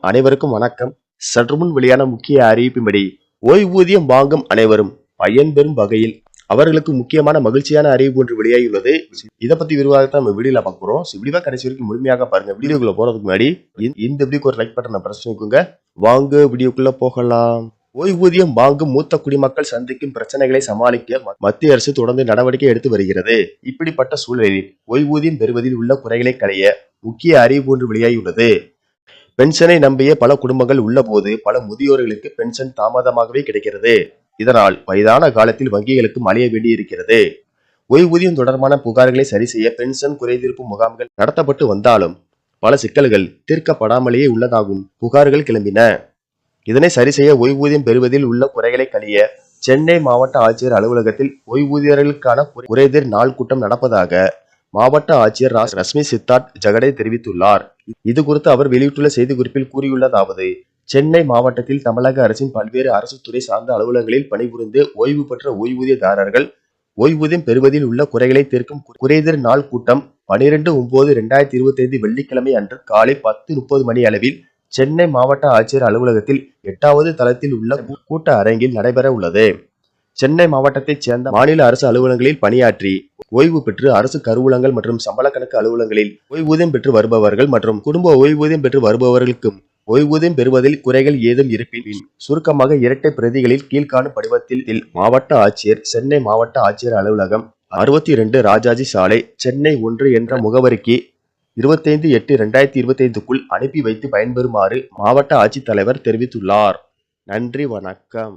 அனைவருக்கும் வணக்கம். சற்று முன் வெளியான முக்கிய அறிவிப்பின்படி ஓய்வூதியம் வாங்கும் அனைவரும் பயன்பெறும் வகையில் அவர்களுக்கு முக்கியமான மகிழ்ச்சியான அறிவிப்பு ஒன்று வெளியாகியுள்ளது. இதை பத்தி விரிவாகத்தான் நம்ம வீடியோல பார்க்க போறோம். So, கடைசி வரைக்கும் முழுமையாக பாருங்க. வீடியோக்குள்ள போறதுக்கு முன்னாடி இந்த- வீடியோக்கு ஒரு லைக் பட்டனை பிரஸ் பண்ணிக்கோங்க. வாங்க வீடியோக்குள்ள போகலாம். ஓய்வூதியம் வாங்கும் மூத்த குடிமக்கள் சந்திக்கும் பிரச்சனைகளை சமாளிக்க மத்திய அரசு தொடர்ந்து நடவடிக்கை எடுத்து வருகிறது. இப்படிப்பட்ட சூழலில் ஓய்வூதியம் பெறுவதில் உள்ள குறைகளை களைய முக்கிய அறிவிப்பு ஒன்று வெளியாகியுள்ளது. பென்ஷனை நம்பிய பல குடும்பங்கள் உள்ளபோது பல முதியோர்களுக்கு பென்ஷன் தாமதமாகவே கிடைக்கிறது. இதனால் வயதான காலத்தில் வங்கிகளுக்கு அலைய வேண்டியிருக்கிறது. ஓய்வூதியம் தொடர்பான புகார்களை சரி செய்ய பென்ஷன் குறைதீர்ப்பு முகாம்கள் நடத்தப்பட்டு வந்தாலும் பல சிக்கல்கள் தீர்க்கப்படாமலேயே உள்ளதாகும் புகார்கள் கிளம்பின. இதனை சரி செய்ய ஓய்வூதியம் பெறுவதில் உள்ள குறைகளை கழிய சென்னை மாவட்ட ஆட்சியர் அலுவலகத்தில் ஓய்வூதியர்களுக்கான குறைதீர் நாள் கூட்டம் நடப்பதாக மாவட்ட ஆட்சியர் ரஷ்மி சித்தார்த் ஜெகடே தெரிவித்துள்ளார். இது குறித்து அவர் வெளியிட்டுள்ள செய்திக்குறிப்பில் கூறியுள்ளதாவது சென்னை மாவட்டத்தில் தமிழக அரசின் பல்வேறு அரசு துறை சார்ந்த அலுவலகங்களில் பணிபுரிந்து ஓய்வு பெற்ற ஓய்வூதியதாரர்கள் ஓய்வூதியம் பெறுவதில் உள்ள குறைகளை தீர்க்கும் கு- குறைதீர் நாள் கூட்டம் பனிரெண்டு ஒன்பது ரெண்டாயிரத்தி இருபத்தி ஐந்து வெள்ளிக்கிழமை அன்று காலை பத்து முப்பது மணி அளவில் சென்னை மாவட்ட ஆட்சியர் அலுவலகத்தில் எட்டாவது தளத்தில் உள்ள கூட்ட அரங்கில் நடைபெற உள்ளது. சென்னை மாவட்டத்தைச் சேர்ந்த மாநில அரசு அலுவலகங்களில் பணியாற்றி ஓய்வு பெற்று அரசு கருவூலங்கள் மற்றும் சம்பள கணக்கு அலுவலகங்களில் ஓய்வூதியம் பெற்று வருபவர்கள் மற்றும் குடும்ப ஓய்வூதியம் பெற்று வருபவர்களுக்கும் ஓய்வூதியம் பெறுவதில் குறைகள் ஏதும் இருப்பின் சுருக்கமாக இரட்டை பிரதிகளில் கீழ்காணும் படிவத்தில் மாவட்ட ஆட்சியர் சென்னை மாவட்ட ஆட்சியர் அலுவலகம் அறுபத்தி இரண்டு ராஜாஜி சாலை சென்னை ஒன்று என்ற முகவரிக்கு இருபத்தைந்து எட்டு ரெண்டாயிரத்தி இருபத்தி ஐந்துக்குள் அனுப்பி வைத்து பயன்பெறுமாறு மாவட்ட ஆட்சித்தலைவர் தெரிவித்துள்ளார். நன்றி வணக்கம்.